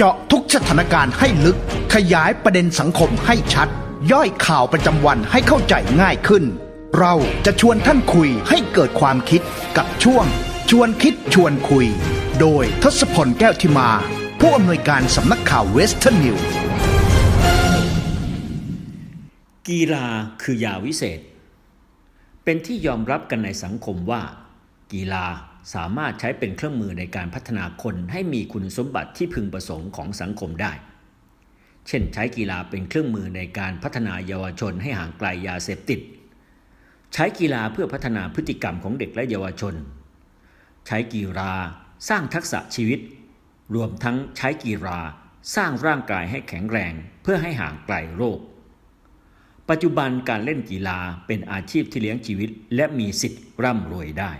เจาะทุกสถานการณ์ให้ลึก ขยายประเด็นสังคมให้ชัด ย่อยข่าวประจำวันให้เข้าใจง่ายขึ้น เราจะชวนท่านคุยให้เกิดความคิดกับช่วง ชวนคิดชวนคุย โดยทศพลแก้วทิมา ผู้อำนวยการสำนักข่าวเวสเทิร์นนิวกีฬาคือยาวิเศษ เป็นที่ยอมรับกันในสังคมว่า กีฬา สามารถใช้เป็นเครื่องมือในการพัฒนาคนให้มีคุณสมบัติที่พึงประสงค์ของสังคมได้ เช่น ใช้กีฬาเป็นเครื่องมือในการพัฒนาเยาวชนให้ห่างไกลยาเสพติด ใช้กีฬาเพื่อพัฒนาพฤติกรรมของเด็กและเยาวชน ใช้กีฬาสร้างทักษะชีวิต รวมทั้งใช้กีฬาสร้างร่างกายให้แข็งแรงเพื่อให้ห่างไกลโรค ปัจจุบันการเล่นกีฬาเป็นอาชีพที่เลี้ยงชีวิตและมีสิทธิ์ร่ำรวยได้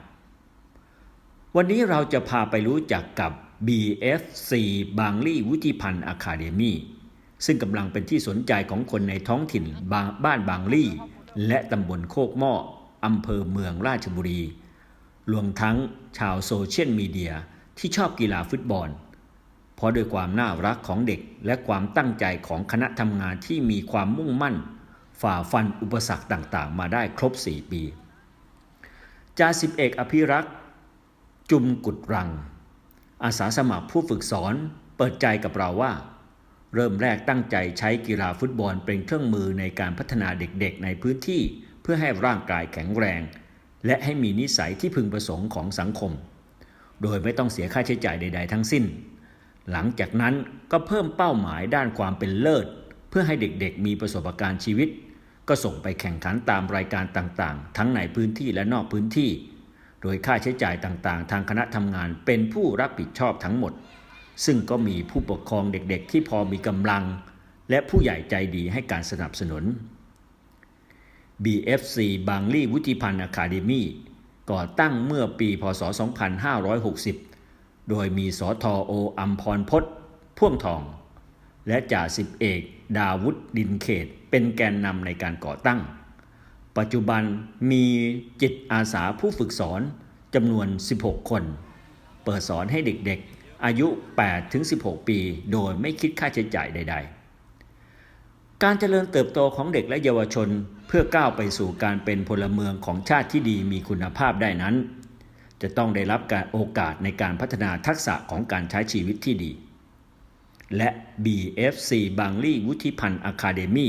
วันนี้เราจะพาไปรู้จักกับ BFC บางลี่วุฒิพันธ์อะคาเดมีซึ่งกำลังเป็นที่สนใจของคนในท้องถิ่นบางบ้านบางลี่ และตำบลโคกหม้ออำเภอเมืองราชบุรี รวมทั้งชาวโซเชียลมีเดียที่ชอบกีฬาฟุตบอล เพราะด้วยความน่ารักของเด็กและความตั้งใจของคณะทำงานที่มีความมุ่งมั่น ฝ่าฟันอุปสรรคต่างๆ มาได้ครบ 4 ปีจ่าสิบเอกอภิรักษ์ จุมกุดรัง อาสาสมัครผู้ฝึกสอนเปิดใจกับเราว่า เริ่มแรกตั้งใจใช้กีฬาฟุตบอลเป็นเครื่องมือในการพัฒนาเด็กๆ ในพื้นที่เพื่อให้ร่างกายแข็งแรง และให้มีนิสัยที่พึงประสงค์ของสังคม โดยไม่ต้องเสียค่าใช้จ่ายใด ๆ ทั้งสิ้น หลังจากนั้นก็เพิ่มเป้าหมายด้านความเป็นเลิศ เพื่อให้เด็กๆ มีประสบการณ์ชีวิต ก็ส่งไปแข่งขันตามรายการต่างๆ ทั้งในพื้นที่และนอกพื้นที่ โดยค่าใช้จ่ายต่างๆ ทางคณะทำงานเป็นผู้รับผิดชอบทั้งหมด ซึ่งก็มีผู้ปกครองเด็กๆ ที่พอมีกำลัง และผู้ใหญ่ใจดีให้การสนับสนุน BFC บางลี่วุฒิพันธ์อะคาเดมีก่อตั้งเมื่อปีพศ 2560 โดยมีสทโออัมพรพศพ่วงทอง และจ่าสิบเอก ดาวุฒดินเขต เป็นแกนนำในการก่อตั้ง ปัจจุบันมีจิตอาสาผู้ฝึกสอนจำนวน 16 คน เปิดสอนให้เด็กๆ อายุ8-16 ปี โดยไม่คิดค่าใช้จ่ายใด ๆ การเจริญเติบโตของเด็กและเยาวชนเพื่อก้าวไปสู่การเป็นพลเมืองของชาติที่ดีมีคุณภาพได้นั้น จะต้องได้รับการโอกาสในการพัฒนาทักษะของการใช้ชีวิตที่ดี และ BFC บางลี่วุฒิพันธ์อะคาเดมี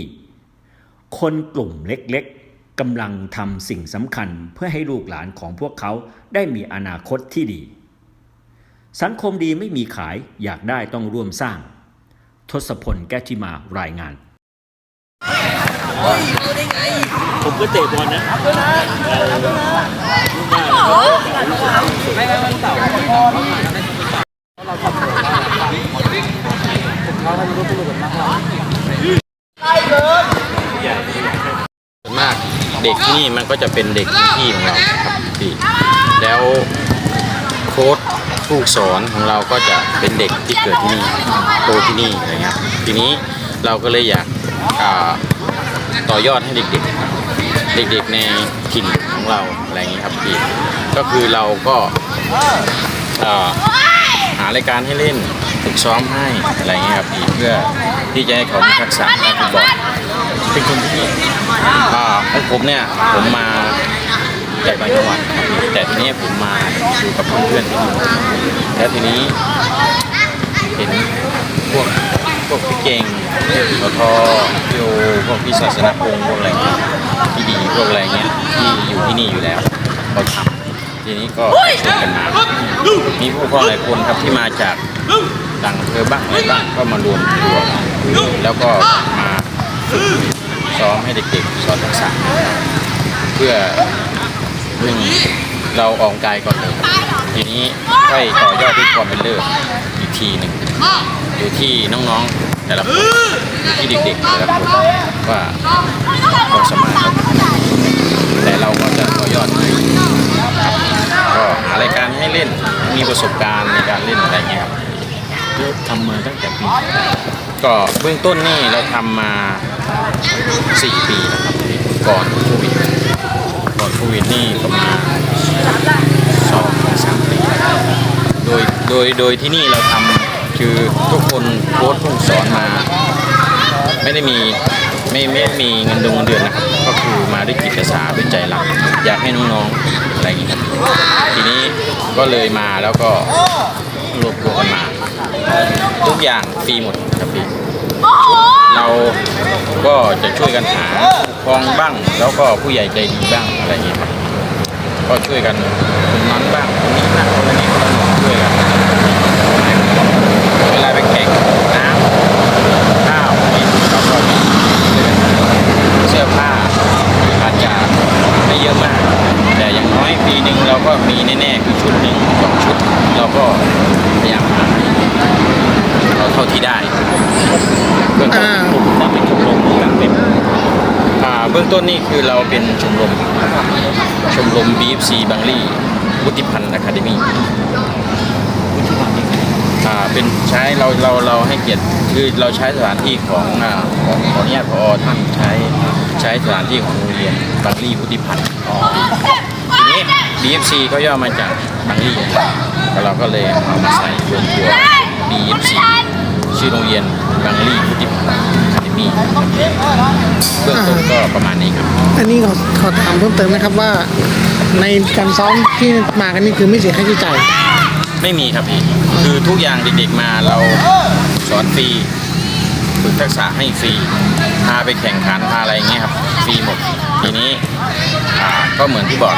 คนกลุ่มเล็กๆ กำลังทำสิ่งสำคัญเพื่อให้ลูกหลานของพวกเขาได้มีอนาคตที่ดี สังคมดีไม่มีขายอยากได้ต้องร่วมสร้าง ทศพลแก้วที่มารายงานผมก็เตะบอลนะไม่ไม่วันเสาร์ส่วนมาก เด็กที่นี่มันก็จะเป็นเด็กที่ของเราครับพี่แล้วโค้ชผู้สอนของเราก็จะเป็นเด็กที่เกิดที่นี่โตที่นี่อะไรเงี้ยทีนี้เราก็เลยอยากต่อยอดให้เด็กๆ เด็กๆในถิ่นของเราอะไรเงี้ยครับพี่ก็คือเราก็หารายการให้เล่น ฝึกซ้อมให้อะไรเงี้ยครับเพื่อที่จะให้เขามีทักษะด้านฟุตบอลเป็นคนที่อ่าของผมเนี่ยผมมาจากต่างจังหวัดแต่ทีนี้ผมมาอยู่กับเพื่อนๆที่นี่แล้วทีนี้เห็นพวกพวกพี่เก่งสทพี่โอพวกพี่ศาสนพงศ์พวกอะไรเงี้ยพี่ดีพวกอะไรเงี้ยที่อยู่ที่นี่อยู่แล้วเขาทำทีนี้ก็ชวนกันมามีผู้ครองหลายคนครับที่มาจาก ต่างอำเภอบ้างอะไรบ้างก็มารวมตัวแล้วก็มาฝึกซ้อมให้เด็กๆสอนทักษะเพื่อหนึ่งเราออกกำลังกายก่อนเลยทีนี้ค่อยต่อยอดที่ความเป็นเลิศอีกทีหนึ่งอยู่ที่น้องๆแต่ละคนอยู่ที่เด็กๆแต่ละคนว่าความสามารถแต่เราก็จะต่อยอดให้ก็หารายการให้เล่นมีประสบการณ์ในการเล่นอะไรเงี้ยครับ ทำมาตั้งแต่ปีก็เบื้องต้นนี่เราทำมา 4 ปีแล้วครับก่อนโควิดก่อนโควิดนี่ประมาณสองถึงสามปีโดยโดยโดยที่นี่เราทำคือทุกคนโค้ชผู้สอนมา ไม่ได้มีไม่ไม่มีเงินดงเงินเดือนนะครับก็คือมาด้วยจิตอาสาด้วยใจรักอยากให้น้องๆอะไรอย่างนี้ครับทีนี้ก็เลยมาแล้วก็รวบรวมกันมา ทุกอย่างฟรีหมดครับพี่เราก็จะช่วยกันหาคลองบ้าง แล้วก็ผู้ใหญ่ใจดีบ้างอะไรอย่างนี้ยก็ช่วยกันคนนั้นบ้างคนนี้บ้างคนนี้คนนั้นช่วยกันเวลาไปแข่งน้ำข้าวกินเราก็มีเสื้อผ้าอาจจะไม่เยอะมาก แต่อย่างน้อยปีหนึ่งเราก็มีแน่ๆคือชุดหนึ่งสองชุด เราก็พยายามหาเราเท่าที่ได้ เบื้องต้นอ่าผมทำเป็นชมรมหรือการเป็นอ่าเบื้องต้นนี่คือเราเป็นชมรมชมรม BFC บางลี่วุฒิพันธ์อะคาเดมี่อ่าเป็นใช้เราเราเราให้เกียรติคือเราใช้สถานที่ของอ่าของขออนุญาตพอท่านใช้ใช้สถานที่ของโรงเรียนบางลี่วุฒิพันธ์ทีนี้ BFC ก็ย่อมาจากบางลี่แล้วเราก็เลยเอามาใส่รวมตัว BFC ชื่อโรงเรียนบางลี่วุฒิพันธ์อะคาเดมี่เบื้องต้นก็ประมาณนี้ครับ อันนี้ขอขอถามเพิ่มเติมนะครับว่าในการซ้อมที่มากันนี่คือไม่เสียค่าใช้จ่ายไม่มีครับพี่คือทุกอย่างเด็กๆมาเราสอนฟรีฝึกทักษะให้ฟรีพาไปแข่งขันพาอะไรอย่างเงี้ยครับฟรีหมดทีนี้ก็เหมือนที่บอก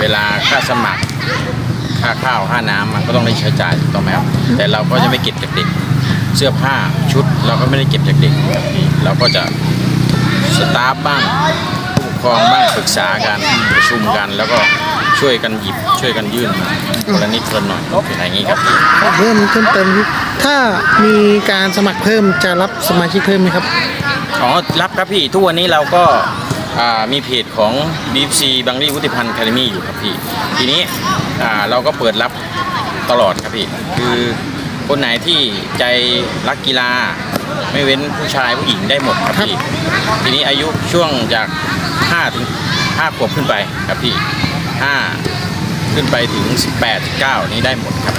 เวลาค่าสมัครค่าข้าวค่าน้ำมันก็ต้องได้ใช้จ่ายถูกต้องไหมครับแต่เราก็จะไม่เก็บจากเด็ก เสื้อผ้าชุดเราก็ไม่ได้เก็บจากเด็กครับพี่เราก็จะสตาฟบ้างผู้ปกครองบ้างปรึกษากันประชุมกัน แล้วก็ช่วยกันหยิบช่วยกันยื่นมาคนละนิดคนละหน่อยอะไรอย่างนี้ครับพี่เพิ่มเพิ่มเติมนิดถ้ามีการสมัครเพิ่มจะรับสมาชิกเพิ่มไหมครับอ๋อรับครับพี่ทุกวันนี้เราก็อ่ามีเพจของ BFC บางรีวุฒิพันธ์คาเดมี่อยู่ครับพี่ ทีนี้อ่าเราก็เปิดรับตลอดครับพี่ คือ คนไหนที่ใจรักกีฬา ไม่เว้นผู้ชายผู้หญิงได้หมดครับพี่ทีนี้อายุช่วงจาก5ถึง5ขวบขึ้นไปครับพี่5ขึ้นไปถึง 18 19 นี้ได้หมดครับ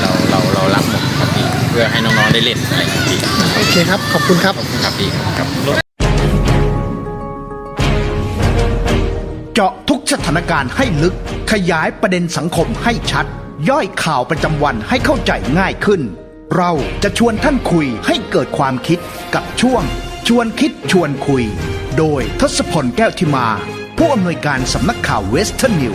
เราเราเรารับหมดครับพี่เพื่อให้น้องๆได้เล่นอะไรครับพี่โอเคครับ ขอบคุณครับครับพี่ครับเจาะทุกสถานการณ์ให้ลึกขยายประเด็นสังคมให้ชัด ย่อยข่าวประจำวันให้เข้าใจง่ายขึ้น เราจะชวนท่านคุยให้เกิดความคิดกับช่วง ชวนคิดชวนคุย โดยทศพลแก้วทิมา ผู้อำนวยการสำนักข่าวเวสเทิร์นนิว